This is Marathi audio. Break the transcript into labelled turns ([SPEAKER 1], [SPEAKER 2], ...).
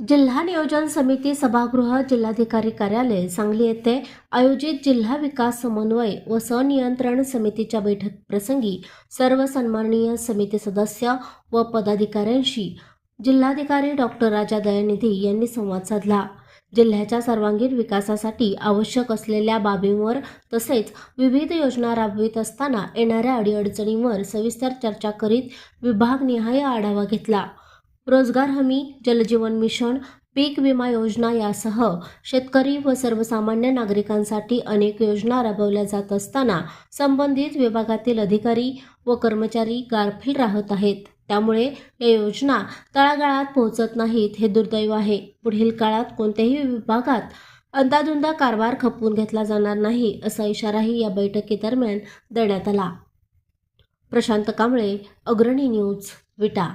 [SPEAKER 1] जिल्हा नियोजन समिती सभागृह जिल्हाधिकारी कार्यालय सांगली येथे आयोजित जिल्हा विकास समन्वय व सनियंत्रण समितीच्या बैठक प्रसंगी सर्व सन्माननीय समिती सदस्य व पदाधिकाऱ्यांशी जिल्हाधिकारी डॉक्टर राजा दयानिधी यांनी संवाद साधला. जिल्ह्याच्या सर्वांगीण विकासासाठी आवश्यक असलेल्या बाबींवर तसेच विविध योजना राबवित असताना येणाऱ्या अडीअडचणींवर सविस्तर चर्चा करीत विभागनिहाय आढावा घेतला. रोजगार हमी जलजीवन मिशन पीक विमा योजना यासह शेतकरी व सर्वसामान्य नागरिकांसाठी अनेक योजना राबवल्या जात असताना संबंधित विभागातील अधिकारी व कर्मचारी गारफील राहत आहेत. त्यामुळे या योजना तळागाळात पोहोचत नाहीत हे दुर्दैव आहे. पुढील काळात कोणत्याही विभागात अंदाधुंदा कारभार खपवून घेतला जाणार नाही असा इशाराही या बैठकीदरम्यान देण्यात आला. प्रशांत कांबळे अग्रणी न्यूज विटा.